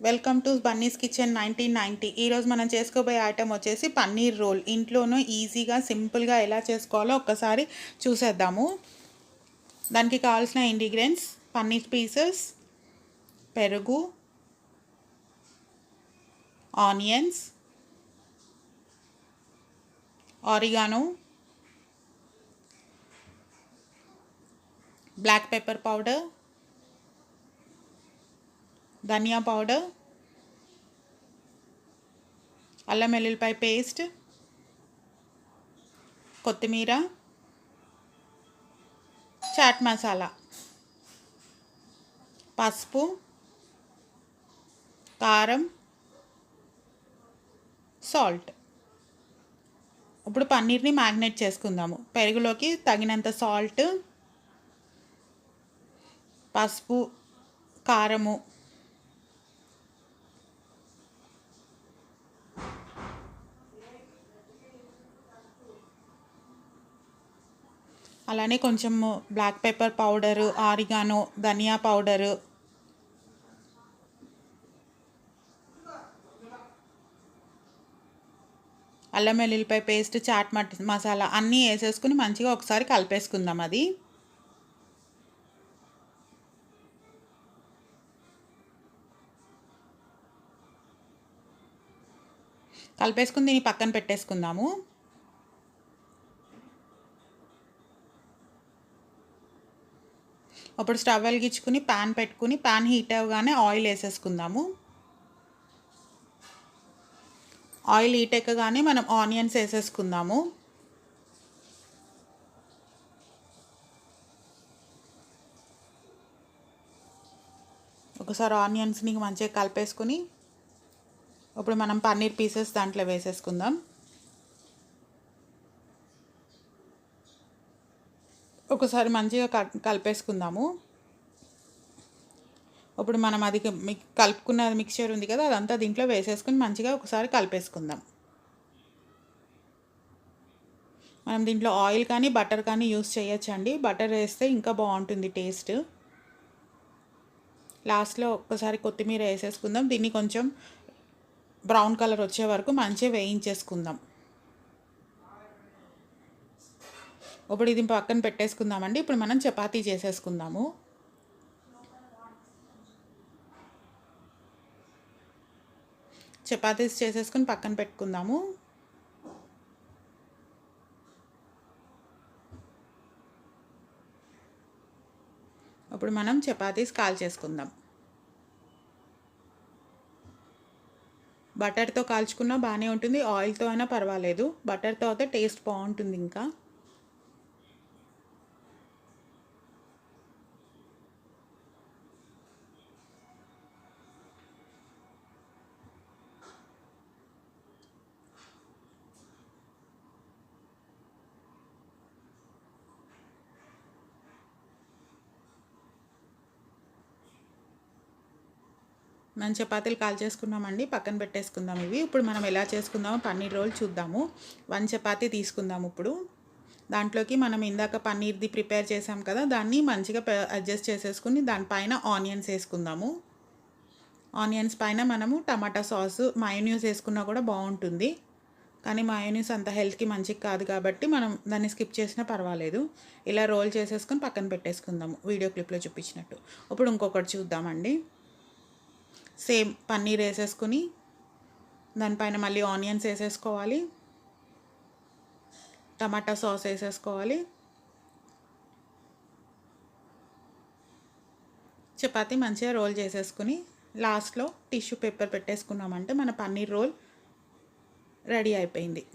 Welcome to Bunny's kitchen nineteen ninety ఈరోజు మనం చేసుకోబోయే ఐటెం వచ్చేసి పన్నీర్ రోల్. ఇంట్లోనూ ఈజీగా సింపుల్గా ఎలా చేసుకోవాలో ఒక్కసారి చూసేద్దాము. దానికి కావాల్సిన ఇంగ్రీడియంట్స్ పన్నీర్ పీసెస్ పెరుగు onions oregano black pepper powder ధనియా పౌడర్ అల్లం వెల్లుల్లిపాయ పేస్ట్ కొత్తిమీర చాట్ మసాలా పసుపు కారం సాల్ట్. ఇప్పుడు పన్నీర్ని మ్యాగ్నేట్ చేసుకుందాము. పెరుగులోకి తగినంత సాల్ట్ పసుపు కారము అలానే కొంచెం బ్లాక్ పెప్పర్ పౌడరు ఆరిగానో ధనియా పౌడరు అల్లం వెల్లుల్లిపాయ పేస్ట్ చాట్ మట్ మసాలా అన్నీ వేసేసుకుని మంచిగా ఒకసారి కలిపేసుకుందాం అది. కలిపేసుకుని దీన్ని పక్కన పెట్టేసుకుందాము. అప్పుడు స్టవ్ వెలిగించుకుని ప్యాన్ పెట్టుకుని ప్యాన్ హీట్ అవ్వగానే ఆయిల్ వేసేసుకుందాము. ఆయిల్ హీట్ ఎక్కగానే మనం ఆనియన్స్ వేసేసుకుందాము. ఒకసారి ఆనియన్స్ని మంచిగా కలిపేసుకుని ఇప్పుడు మనం పన్నీర్ పీసెస్ దాంట్లో వేసేసుకుందాం. ఒకసారి మంచిగా కలిపేసుకుందాము. ఇప్పుడు మనం అది కలుపుకున్న మిక్చర్ ఉంది కదా అదంతా దీంట్లో వేసేసుకుని మంచిగా ఒకసారి కలిపేసుకుందాం. మనం దీంట్లో ఆయిల్ కానీ బటర్ కానీ యూస్ చేయొచ్చండి. బటర్ వేస్తే ఇంకా బాగుంటుంది టేస్ట్. లాస్ట్లో ఒక్కసారి కొత్తిమీర వేసేసుకుందాం. దీన్ని కొంచెం బ్రౌన్ కలర్ వచ్చే వరకు మంచిగా వేయించేసుకుందాం. ఇప్పుడు ఇది పక్కన పెట్టేసుకుందామండి. ఇప్పుడు మనం చపాతీ చేసేసుకుందాము. చపాతీస్ చేసేసుకుని పక్కన పెట్టుకుందాము. ఇప్పుడు మనం చపాతీస్ కాల్ చేసుకుందాం. బటర్తో కాల్చుకున్నా బాగానే ఉంటుంది. ఆయిల్తో అయినా పర్వాలేదు. బటర్తో అయితే టేస్ట్ బాగుంటుంది ఇంకా. మనం చపాతీలు కాల్ చేసుకున్నామండి పక్కన పెట్టేసుకుందాం ఇవి. ఇప్పుడు మనం ఎలా చేసుకుందామో పన్నీర్ రోల్ చూద్దాము. వన్ చపాతీ తీసుకుందాము ఇప్పుడు. దాంట్లోకి మనం ఇందాక పన్నీర్ది ప్రిపేర్ చేసాం కదా దాన్ని మంచిగా అడ్జస్ట్ చేసేసుకుని దానిపైన ఆనియన్స్ వేసుకుందాము. ఆనియన్స్ పైన మనము టమాటా సాస్ మయోనీస్ వేసుకున్నా కూడా బాగుంటుంది. కానీ మయోనీస్ అంత హెల్త్కి మంచిది కాదు కాబట్టి మనం దాన్ని స్కిప్ చేసినా పర్వాలేదు. ఇలా రోల్ చేసేసుకొని పక్కన పెట్టేసుకుందాము వీడియో క్లిప్లో చూపించినట్టు. ఇప్పుడు ఇంకొకటి చూద్దామండి. సేమ్ పన్నీర్ వేసేసుకుని దానిపైన మళ్ళీ ఆనియన్స్ వేసేసుకోవాలి. టమాటా సాస్ వేసేసుకోవాలి. చపాతి మంచిగా రోల్ చేసేసుకుని లాస్ట్లో టిష్యూ పేపర్ పెట్టేసుకున్నామంటే మన పన్నీర్ రోల్ రెడీ అయిపోయింది.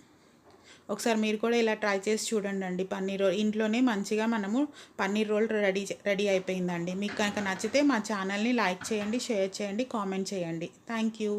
ఒకసారి మీరు కూడా ఇలా ట్రై చేసి చూడండి అండి పన్నీర్ రోల్ ఇంట్లోనే మంచిగా మనము పన్నీర్ రోల్ రెడీ రెడీ అయిపోయిందండి. మీకు కనుక నచ్చితే మా ఛానల్ని లైక్ చేయండి షేర్ చేయండి కామెంట్ చేయండి. Thank you.